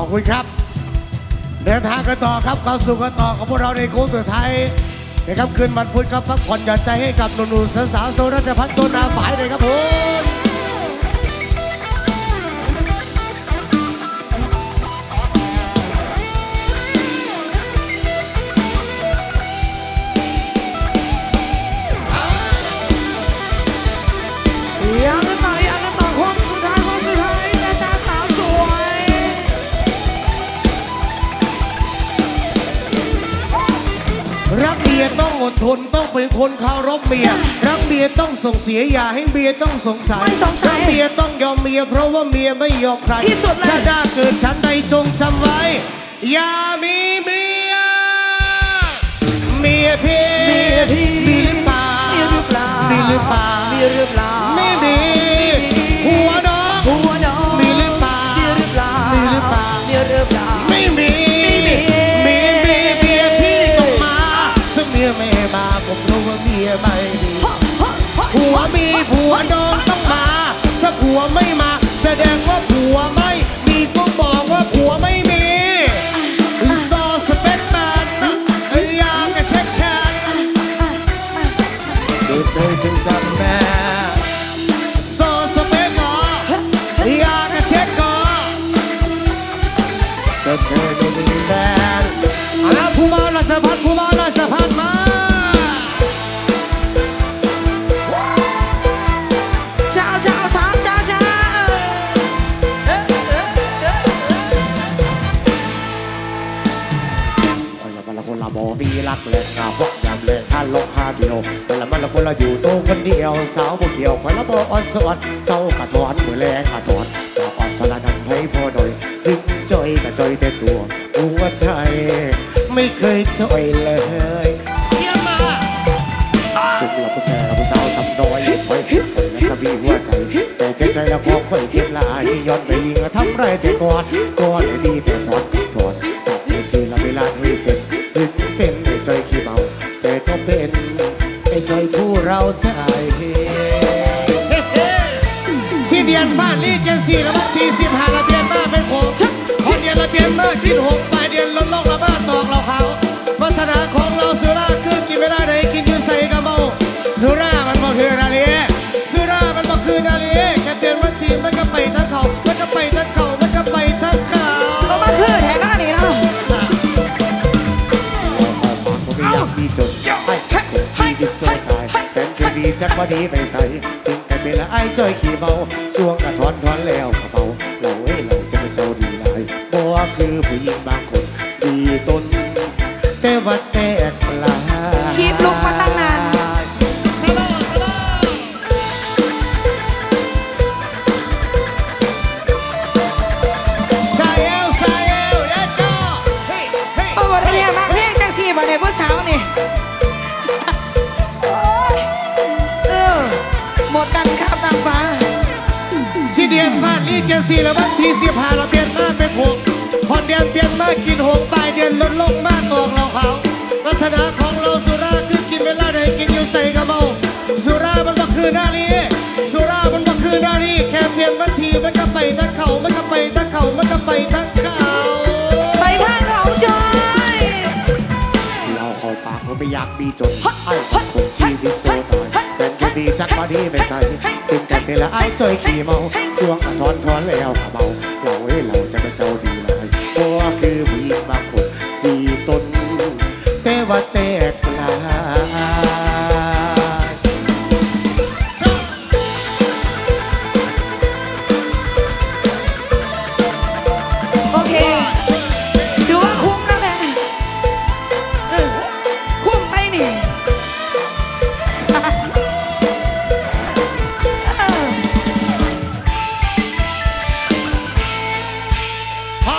อบคุณครับ เดินทางกันต่อครับความสุขกันต่อของพวกเราในโค้งสุดท้ายในค่ำคืนวันพุธครับพักผ่อนหย่อนใจให้กับหนุ่มๆสาวๆโซนรัชพัฒน์โซนนาฝ่ายเลยครับผม รักเมียต้องอดทนต้องเป็นคนเคารพเมีย รักเมียต้องส่งเสียอย่าให้เมียต้องสงสัยไม่สงสัยรักเมียต้องยอมเมียเพราะว่าเมียไม่ยอมใครที่สุดเลย ชาติหน้าเกิดฉันใดจงจำไว้ อย่ามีเมียเมียพี่เมียพี่มีหรือเปล่ามีหรือเปล่ามีหรือเปล่ามีหรือเปล่าไม่มี ยไม่ดีผัวมีผัวน้องต้องมาถ้าผัวไม่มา แสดงว่าผัวไม่มีก็บอกว่าผัวไม่มี มันละคนละโมมีรักเลยงาพวกยำเลยห้าลกห้ากิโลคนละมันละคนละอยู่โตวคนเดียวสาวพวกเกี่ยวคนละบอ่อนสวรรค์เศร้ากระถอนมือแรงกระถอนกระอ่อนชะละนันให้พอหน่อยถึงจอยแต่จอยแต่ตัวหัวใจไม่เคยจอยเลย ใจใจละพอคอยเจ็บลายย้อนไปยิงทำไรใจก่อนก่อนไม่ดีแต่ถอนถอนตัดในคืนละเวลาให้เสร็จถึงเป็นไอ้ใจขี้เมา แต่ก็เป็นไอ้ใจผู้เราใจสีเดียนบ้าลีเจนซีละวันที่สิบห้าละเบียนมาเป็นผมคนเดียนละเบียนเมากินหกปลายเดือนลดลงละบ้าตอกเราเขาวาสนาของ ลีแค่เสียนวันทีมันก็ไปทั้งเขามันก็ไปทั้งเขามันก็ไปทั้งเขาก็มาคือแถวหน้านี่นะผมไม่อยากมีจนให้คนชีวิตโซตายเป็นแค่ดีจักว่าดีไปใส่จึงกลายเป็นละไอ้จ้อยขี้เมาสวงกระทอนทอนแล้วกระเมาเราเอ้ยเราจะเป็นเจ้าดีลายบ่คือผู้หญิงบาง บ่ได้ผู้สาวนี่ยเออหมดกันครับนางฟ้าสีเดียนผ่านลีเจนซีแล้ววันที่สิบห้าเราเปลี่ยนมาเป็นหกคนเดียนเปลี่ยนมากินหกปลายเดือนลดลงมาตอกเราเขาวาสนาของเราสุราคือกินเวลาไหนกินอยู่ใส่กระเมาสุรามันก็คือนาลีสุรามันก็คือนาลีแค่เปลี่ยนวันทีมันก็ไปทั้งเขามันก็ไปทั้งเขามันก็ไปทั้ง ผมไม่อยากมีจนไอ้คนที่วิโซต่อยเป็นค่ดีจักพอดีไม่ใช่ถึงกันไปละไอ้จอยขี่เมาช่วงทอนทอนแล้วเบาเราเอ้เราจะเป็นเจ้าดีเลยเพราะคือผู้หญิงบางคนดีตนเทวเต